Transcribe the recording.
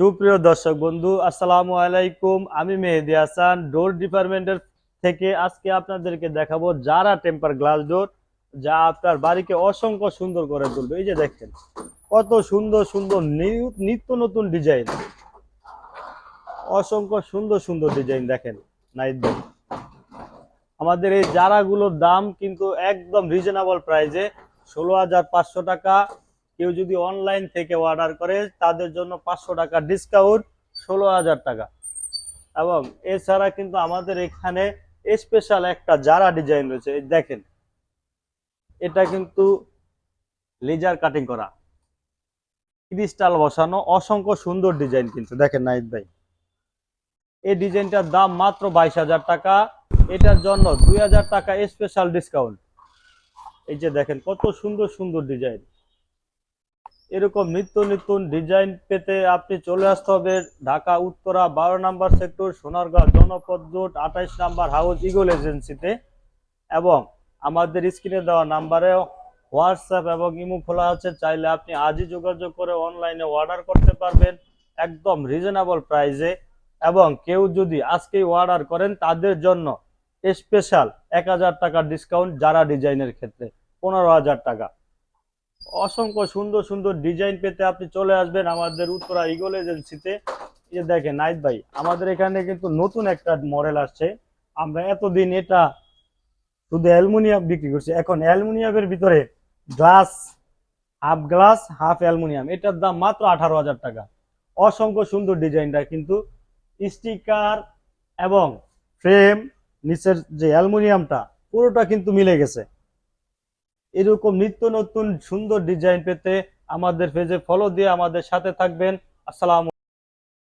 সুপ্রিয় দর্শক বন্ধু, আসসালামু আলাইকুম। আমি মেহেদি হাসান, ডোর ডিপার্টমেন্টের থেকে আজকে আপনাদেরকে দেখাবো যারা টেম্পার গ্লাস ডোর, যা আপনার বাড়িকে অসংখ্য সুন্দর করে তুলবে। এই যে দেখেন, কত সুন্দর সুন্দর নিত্য নতুন ডিজাইন। অসংখ্য সুন্দর সুন্দর ডিজাইন দেখেন, নাইট আমাদের এই জারাগুলোর দাম কিন্তু একদম রিজনেবল প্রাইসে ষোলো হাজার পাঁচশো টাকা। কেউ যদি অনলাইন থেকে অর্ডার করে, তাদের জন্য পাঁচশো টাকা ডিসকাউন্ট ষোলো হাজার টাকা। এবং এছাড়া কিন্তু আমাদের এখানে স্পেশাল একটা জারা ডিজাইন রয়েছে দেখেন। এটা কিন্তু লেজার কাটিং করা। ক্রিস্টাল বসানো, অসংখ্য সুন্দর ডিজাইন কিন্তু। দেখেন নাইদ ভাই। এই ডিজাইনটার দাম মাত্র বাইশ হাজার টাকা। এটার জন্য দুই হাজার টাকা স্পেশাল ডিসকাউন্ট এই যে দেখেন, কত সুন্দর সুন্দর ডিজাইন এরকম নিত্য নতুন ডিজাইন পেতে আপনি চলে আসতে হবে ঢাকা, উত্তরা, বারো নাম্বার সেক্টর সোনারগাঁও জনপদ রোড, আঠাইশ নাম্বার হাউস ইগল এজেন্সিতে এবং আমাদের স্ক্রিনে দেওয়া নাম্বারে হোয়াটসঅ্যাপ এবং ইমো খোলা আছে, চাইলে আপনি আজই যোগাযোগ করে অনলাইনে অর্ডার করতে পারবেন একদম রিজনেবল প্রাইসে এবং কেউ যদি আজকেই অর্ডার করেন, তাদের জন্য স্পেশাল এক হাজার টাকার ডিসকাউন্ট যারা ডিজাইনের ক্ষেত্রে, পনেরো হাজার টাকা। অসংখ্য সুন্দর সুন্দর ডিজাইন পেতে আপনি চলে আসবেন আমাদের উত্তরা ইগল এজেন্সিতে যে দেখেন নাইট ভাই, আমাদের এখানে কিন্তু নতুন একটা মডেল আসছে। আমরা এতদিন এটা শুধু অ্যালুমিনিয়াম বিক্রি করছি। এখন অ্যালুমিনিয়ামের ভিতরে glass half glass half aluminium. এটার দাম মাত্র আঠারো হাজার টাকা। অসংখ্য সুন্দর ডিজাইনটা কিন্তু স্টিকার এবং ফ্রেম, নিচের যে অ্যালুমিনিয়ামটা, পুরোটা কিন্তু মিলে গেছে। এরকম নিত্য নতুন সুন্দর ডিজাইন পেতে আমাদের পেজে ফলো দিয়ে আমাদের সাথে থাকবেন। আসসালামু